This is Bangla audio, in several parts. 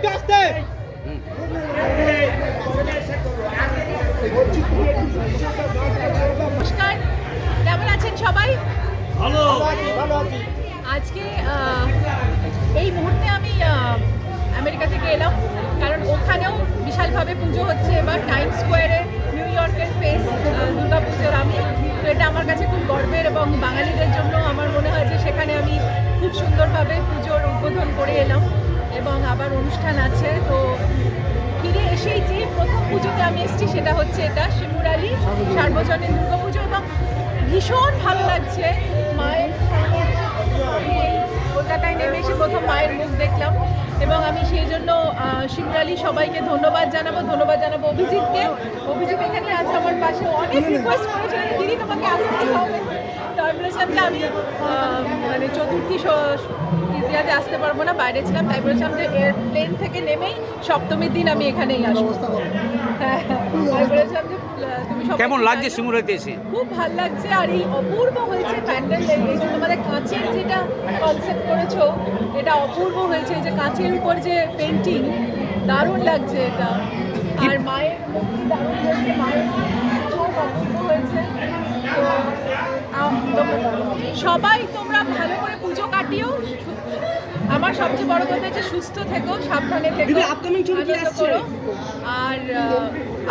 একটু আসতে নমস্কার। কেমন আছেন সবাই? ভালো। আজকে এই মুহূর্তে আমি আমেরিকা থেকে এলাম কারণ ওখানেও বিশালভাবে পুজো হচ্ছে এবার টাইম স্কোয়ারে নিউ ইয়র্কের ফেস দুর্গা পুজোর আমি। তো এটা আমার কাছে খুব গর্বের এবং বাঙালিদের জন্য আমার মনে হয় যে সেখানে আমি খুব সুন্দরভাবে পুজোর উদ্বোধন করে এলাম। এবং আবার অনুষ্ঠান আছে। তো ফিরে এসেই যে প্রথম পুজোতে আমি এসেছি সেটা হচ্ছে এটা শিমুরালি সার্বজনীন দুর্গা পুজো এবং ভীষণ ভালো লাগছে। মায়ের কলকাতায় নেমে এসে প্রথম মায়ের মুখ দেখলাম এবং আমি সেই জন্য আহ, শিমরালি সবাইকে ধন্যবাদ জানাব ধন্যবাদ জানাব অভিজিৎকে। অভিজিৎ এখানে আছে আমার পাশে। অনেক রিকোয়েস্ট করেছিলেন দিদি তোমাকে আসতেই হবে। তো আমি বলেছিলাম যে আমি মানে চতুর্থী স- আসতে পারব না। বাইরে ছিলাম তাই বলেছিলাম যে এয়ারপ্লেন থেকে নেমেই সপ্তমীর দিন আমি এখানেই আসব। হ্যাঁ বলেছিলাম যে কেমন লাগছে। শিমুরাতে এসে? খুব ভালো লাগছে আর এই অপূর্ব হয়েছে প্যান্ডেল এই যে তোমাদের কাঁচের যেটা কনসেপ্ট করেছ এটা অপূর্ব হয়েছে। যে কাঁচের উপর যে পেন্টিং দারুণ লাগছে এটা। আর মায়ের মূর্তি দারুণ হয়েছে মায়ের চোখ অপূর্ব হয়েছে। তো সবাই তোমরা ভালো করে পুজো কাটিও আমার সবচেয়ে বড় কথা হচ্ছে সুস্থ থেকো সাবধানে থেকো দিদি, আপকামিং ছবি কি আসছে? আর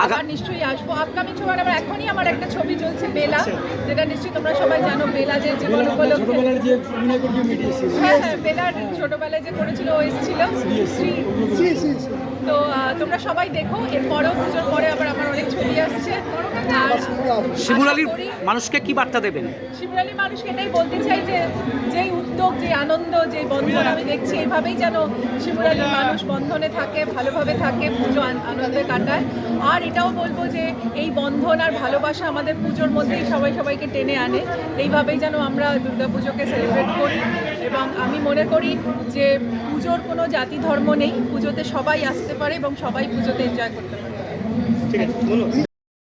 আবার নিশ্চয়ই আসব। আপকামিং ছবি আমার এখনই আমার একটা ছবি চলছে বেলা যেটা নিশ্চয়ই তোমরা সবাই জানো বেলা যে জীবন উপলক্ষে। হ্যাঁ হ্যাঁ বেলার ছোটবেলায় যে করেছিল ও এসেছিল। শ্রী তোমরা সবাই দেখো এরপরেও পুজোর পরে আবার আমার অনেক ছবি আসছে। আর শিমুরালির মানুষকে কি বার্তা দেবেন? শিবরালী মানুষকে এটাই বলতে চাই যে যেই উদ্যোগ যে আনন্দ যে বন্ধন আমি দেখছি এইভাবেই যেন শিবরালীর মানুষ বন্ধনে থাকে ভালোভাবে থাকে পুজো আন- আনন্দে কাটায়। আর এটাও বলব যে এই বন্ধন আর ভালোবাসা আমাদের পুজোর মধ্যেই সবাই সবাইকে টেনে আনে। এইভাবেই যেন আমরা দুর্গা পুজোকে সেলিব্রেট করি। এবং আমি মনে করি যে পুজোর কোনো জাতি ধর্ম নেই পুজোতে সবাই আসতে পারে এবং সবাই পুজোতে এনজয় করতে পারে ঠিক আছে